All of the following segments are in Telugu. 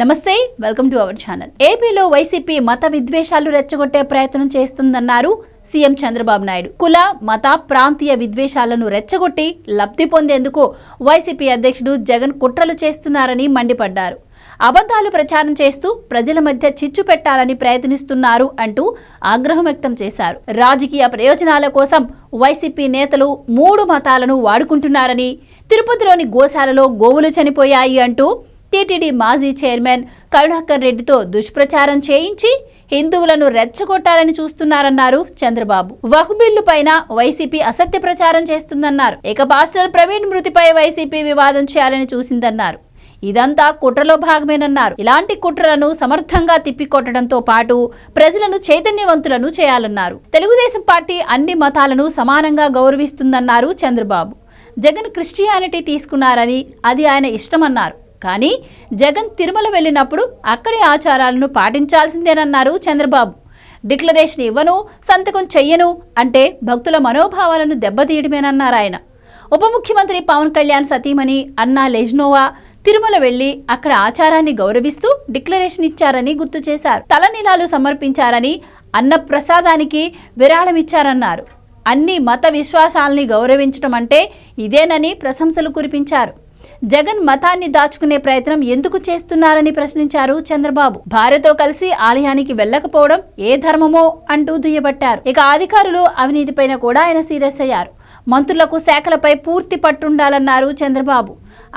నమస్తే వెల్కమ్ టు అవర్ ఛానల్ ఏపీలో వైసీపీ మత విద్వేషాలు రెచ్చగొట్టే ప్రయత్నం చేస్తుందన్నారు సీఎం చంద్రబాబు నాయుడు. కుల మత ప్రాంతీయ విద్వేషాలను రెచ్చగొట్టి లబ్ధి పొందేందుకు వైసీపీ అధ్యక్షుడు జగన్ కుట్రలు చేస్తున్నారని మండిపడ్డారు. అబద్ధాలు ప్రచారం చేస్తూ ప్రజల మధ్య చిచ్చు పెట్టాలని ప్రయత్నిస్తున్నారు అంటూ ఆగ్రహం వ్యక్తం చేశారు. రాజకీయ ప్రయోజనాల కోసం వైసీపీ నేతలు మూడు మతాలను వాడుకుంటున్నారని తిరుపతిలోని గోశాలలో గోవులు చనిపోయాయి అంటూ టీటీడీ మాజీ చైర్మన్ కరుణాకర్ రెడ్డితో దుష్ప్రచారం చేయించి హిందువులను రెచ్చగొట్టాలని చూస్తున్నారన్నారు చంద్రబాబు. వహుబిల్లు పైన వైసీపీ అసత్య ప్రచారం చేస్తుందన్నారు. ఇక పాస్టర్ ప్రవీణ్ మృతిపై వైసీపీ వివాదం చేయాలని చూసిందన్నారు. ఇదంతా కుట్రలో భాగమేనన్నారు. ఇలాంటి కుట్రలను సమర్థంగా తిప్పికొట్టడంతో పాటు ప్రజలను చైతన్యవంతులను చేయాలన్నారు. తెలుగుదేశం పార్టీ అన్ని మతాలను సమానంగా గౌరవిస్తుందన్నారు చంద్రబాబు. జగన్ క్రిస్టియానిటీ తీసుకున్నారని అది ఆయన ఇష్టమన్నారు. కానీ జగన్ తిరుమల వెళ్ళినప్పుడు అక్కడి ఆచారాలను పాటించాల్సిందేనన్నారు చంద్రబాబు. డిక్లరేషన్ ఇవ్వను సంతకం చెయ్యను అంటే భక్తుల మనోభావాలను దెబ్బతీయడమేనన్నారు ఆయన. ఉప ముఖ్యమంత్రి పవన్ కళ్యాణ్ సతీమణి అన్నా లెజ్నోవా తిరుమల వెళ్ళి అక్కడ ఆచారాన్ని గౌరవిస్తూ డిక్లరేషన్ ఇచ్చారని గుర్తు చేశారు. తలనీలాలు సమర్పించారని అన్న ప్రసాదానికి విరాళం ఇచ్చారన్నారు అన్ని మత విశ్వాసాల్ని గౌరవించడం అంటే ఇదేనని ప్రశంసలు కురిపించారు. జగన్ మతాన్ని దాచుకునే ప్రయత్నం ఎందుకు చేస్తున్నారని ప్రశ్నించారు చంద్రబాబు. భార్యతో కలిసి ఆలయానికి వెళ్ళకపోవడం ఏ ధర్మమో అంటూ దుయ్యబట్టారు. ఇక అధికారులు అవినీతిపైన కూడా ఆయన సీరియస్ అయ్యారు. మంత్రులకు శాఖలపై పూర్తి పట్టుండాలన్నారు చంద్రబాబు.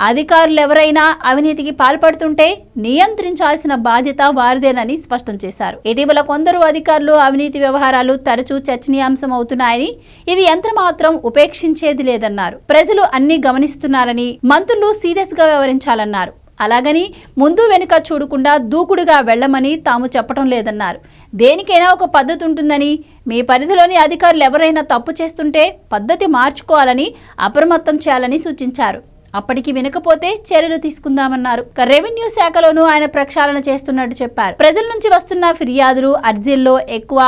అధికారులు ఎవరైనా అవినీతికి పాల్పడుతుంటే నియంత్రించాల్సిన బాధ్యత వారిదేనని స్పష్టం చేశారు. ఇటీవల కొందరు అధికారులు అవినీతి వ్యవహారాలు తరచూ చర్చనీయాంశం అవుతున్నాయని ఇది ఎంతమాత్రం ఉపేక్షించేది లేదన్నారు. ప్రజలు అన్ని గమనిస్తున్నారని మంత్రులు సీరియస్గా వ్యవహరించాలన్నారు అలాగని ముందు వెనుక చూడకుండా దూకుడుగా వెళ్ళమని తాము చెప్పడం లేదన్నారు. దేనికైనా ఒక పద్ధతి ఉంటుందని మీ పరిధిలోని అధికారులు ఎవరైనా తప్పు చేస్తుంటే పద్ధతి మార్చుకోవాలని అప్రమత్తం చేయాలని సూచించారు. అప్పటికి వినకపోతే చర్యలు తీసుకుందామన్నారు. రెవెన్యూ శాఖలోనూ ఆయన ప్రక్షాళన చేస్తున్నట్టు చెప్పారు. ప్రజల నుంచి వస్తున్న ఫిర్యాదులు అర్జీల్లో ఎక్కువ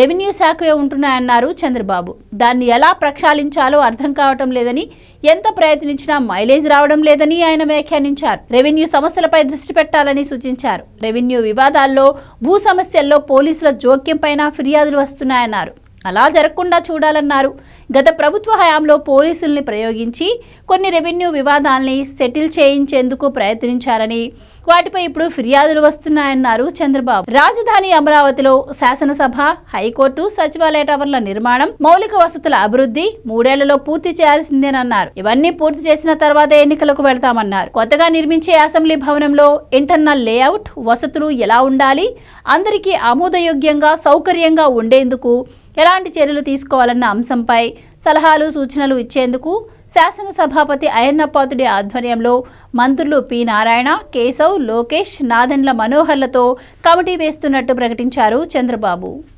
రెవెన్యూ శాఖే ఉంటున్నాయన్నారు చంద్రబాబు. దాన్ని ఎలా ప్రక్షాళించాలో అర్థం కావటం లేదని ఎంత ప్రయత్నించినా మైలేజ్ రావడం లేదని ఆయన వ్యాఖ్యానించారు. రెవెన్యూ సమస్యలపై దృష్టి పెట్టాలని సూచించారు. రెవెన్యూ వివాదాల్లో భూ సమస్యల్లో పోలీసుల జోక్యం పైన ఫిర్యాదులు వస్తున్నాయన్నారు. అలా జరగకుండా చూడాలన్నారు. గత ప్రభుత్వ హయాంలో పోలీసుల్ని ప్రయోగించి కొన్ని రెవెన్యూ వివాదాల్ని సెటిల్ చేయించేందుకు ప్రయత్నించారని వాటిపై ఇప్పుడు ఫిర్యాదులు వస్తున్నాయన్నారు చంద్రబాబు. రాజధాని అమరావతిలో శాసనసభ హైకోర్టు సచివాలయ టవర్ల నిర్మాణం మౌలిక వసతుల అభివృద్ధి మూడేళ్ళలో పూర్తి చేయాల్సిందేనన్నారు. ఇవన్నీ పూర్తి చేసిన తర్వాత ఎన్నికలకు వెళ్తామన్నారు. కొత్తగా నిర్మించే అసెంబ్లీ భవనంలో ఇంటర్నల్ లేఅవుట్ వసతులు ఎలా ఉండాలి అందరికీ ఆమోదయోగ్యంగా సౌకర్యంగా ఉండేందుకు ఎలాంటి చర్యలు తీసుకోవాలన్న అంశంపై సలహాలు సూచనలు ఇచ్చేందుకు శాసనసభాపతి అయ్యన్నపాతుడి ఆధ్వర్యంలో మంత్రులు పి. నారాయణ కేశవ్ లోకేష్ నాదెండ్ల మనోహర్లతో కమిటీ వేస్తున్నట్టు ప్రకటించారు చంద్రబాబు.